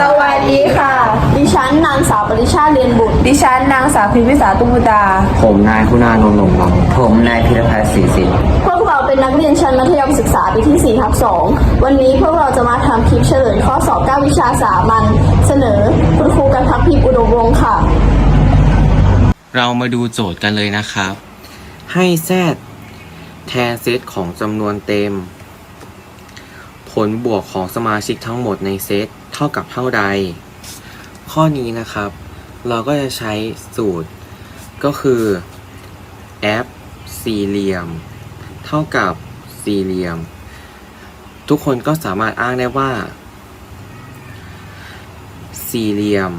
สวัสดีค่ะ ดิฉันนางสาวปริชาติเรียนบุตร ดิฉันนางสาวพิมพิสาตุ้มุตา ผมนายคุณานนท์หนุ่มลำผมนายพิรพัฒน์ศรีสิทธิ์พวกเราเป็นนักเรียนชั้นมัธยมศึกษาปีที่4ทับ2วันนี้พวกเราจะมาทำคลิปเฉลยข้อสอบ 9 วิชาสามัญเสนอคุณครูกันพักพิมพ์อุดมวงศ์ค่ะ เรามาดูโจทย์กันเลยนะครับ ให้แซดแทนเซตของจำนวนเต็ม ผลบวกของสมาชิกทั้งหมดในเซต เท่ากับเท่าใด ข้อนี้นะครับ เราก็จะใช้สูตรก็คือ f สี่เหลี่ยม เท่ากับสี่เหลี่ยม ทุกคนก็สามารถอ้างได้ว่า สี่เหลี่ยม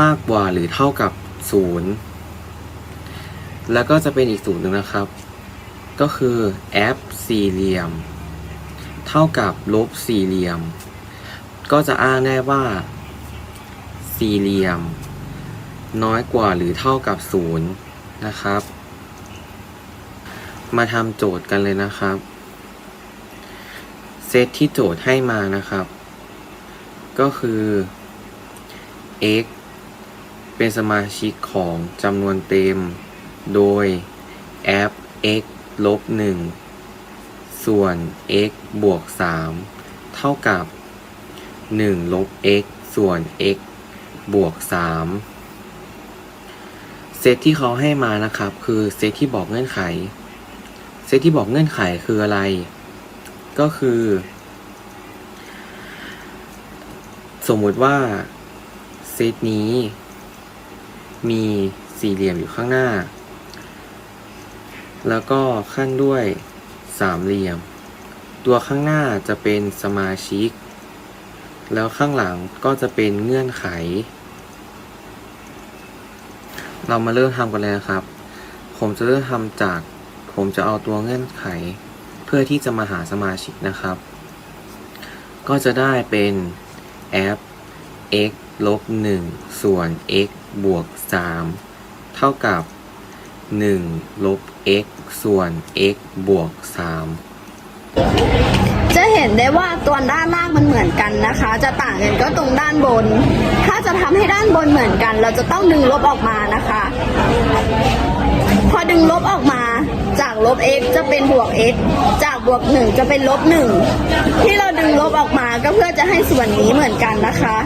มากกว่าหรือเท่ากับศูนย์แล้วก็จะเป็นอีกสูตรหนึ่งนะครับ ก็คือ f สี่เหลี่ยม เท่ากับลบสี่เหลี่ยม ก็จะอ้างได้ว่า สี่เหลี่ยม น้อยกว่าหรือเท่ากับศูนย์นะครับ มาทำโจทย์กันเลยนะครับ เซตที่โจทย์ให้มานะครับ ก็คือ x เป็นสมาชิกของจำนวนเต็ม โดย f x ลบ1ส่วน x บวก 3 เท่ากับ 1ลบ x ส่วน x บวก 3 เซตที่เขาให้มานะครับ คือเซตที่บอกเงื่อนไข เซตที่บอกเงื่อนไขคืออะไร ก็คือ สมมุติว่า เซตนี้ มีสี่เหลี่ยมอยู่ข้างหน้า แล้วก็ขั้นด้วยสามเหลี่ยม ตัวข้างหน้าจะเป็นสมาชิก แล้วข้างหลังก็จะเป็นเงื่อนไข เรามาเริ่มทำกันเลยนะครับ ผมจะเริ่มทำจาก ผมจะเอาตัวเงื่อนไข เพื่อที่จะมาหาสมาชิกนะครับ ก็จะได้เป็น f x ลบ1ส่วน x บวก 3 เท่ากับ 1 ลบ x ส่วน x บวก 3 ห็นได้ว่าตัวด้านล่างมันเหมือนกันนะคะ จะต่างกันก็ตรงด้านบน ถ้าจะทำให้ด้านบนเหมือนกัน เราจะต้องดึงลบออกมานะคะ พอดึงลบออกมา จากลบ x จะเป็นบวก x จากบวก 1 จะเป็นลบ 1 ที่เราดึงลบออกมาก็เพื่อจะให้ส่วนนี้เหมือนกันนะคะ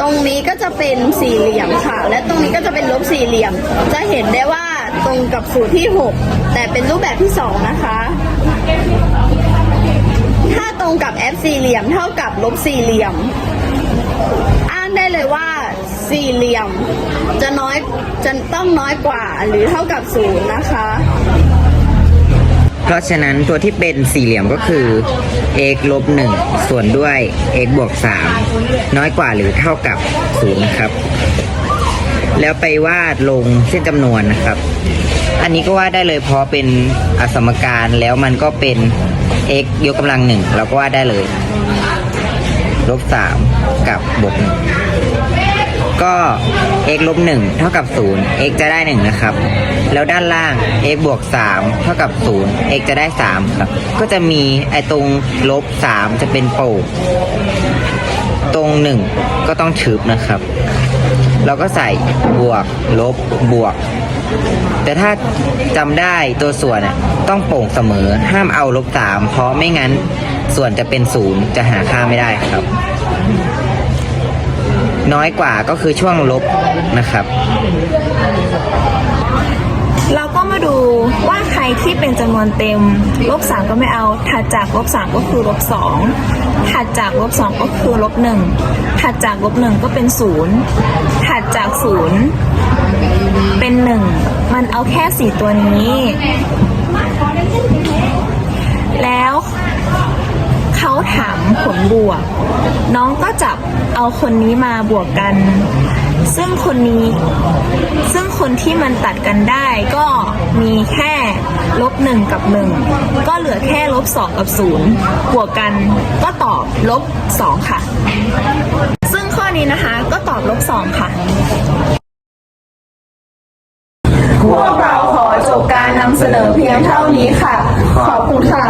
ตรงนี้ก็จะเป็นสี่เหลี่ยมค่ะ และตรงนี้ก็จะเป็นลบสี่เหลี่ยม จะเห็นได้ว่าตรงกับสูตรที่ 6 แต่เป็นรูปแบบที่ 2 นะคะ สี่เหลี่ยมเท่ากับลบสี่เหลี่ยม อ้างได้เลยว่าสี่เหลี่ยม จะน้อยจะต้องน้อยกว่าหรือเท่ากับศูนย์นะคะ เพราะฉะนั้นตัวที่เป็นสี่เหลี่ยมก็คือ x ลบ1ส่วนด้วย x บวก3น้อยกว่าหรือเท่ากับ0นะครับ แล้วไปวาดลงเส้นจำนวนนะครับ อันนี้ก็วาดได้เลยเพราะเป็นอสมการแล้วมันก็เป็น x ยกกำลังหนึ่งเราก็วาดได้เลยลบ3กับบวกก็ x ลบ1เท่ากับ0 x จะได้1นะครับ แล้วด้านล่าง x บวก3เท่ากับ0 x จะได้3ครับ ก็จะมีไอตรงลบ3จะเป็นโป่งตรง1ก็ต้องชืบนะครับ เราก็ใส่บวก ลบบวก แต่ถ้าจำได้ตัวส่วนน่ะต้องโป่งเสมอห้ามเอาลบ3เพราะไม่งั้นส่วนจะเป็น0จะหาค่าไม่ได้ครับ น้อยกว่าก็คือช่วงลบนะครับ เราก็มาดูว่า ที่เป็นจำนวนเต็มลบสามก็ไม่เอาถัดจากลบสามก็คือลบสองถัดจากลบสองก็คือลบหนึ่งถัดจากลบหนึ่งก็เป็นศูนย์ถัดจากศูนย์เป็นหนึ่งมันเอาแค่สี่ตัวนี้ แล้วเขาถามผลบวก น้องก็จับเอาคนนี้มาบวกกัน ซึ่งคนนี้ ซึ่งคนที่มันตัดกันได้ก็มีแค่ลบหนึ่งกับหนึ่งก็เหลือแค่ลบสองกับศูนย์บวกกันก็ตอบลบสองค่ะ ซึ่งข้อนี้นะคะก็ตอบลบสองค่ะพวกเราขอจบการนำเสนอเพียงเท่านี้ค่ะ ขอบคุณค่ะ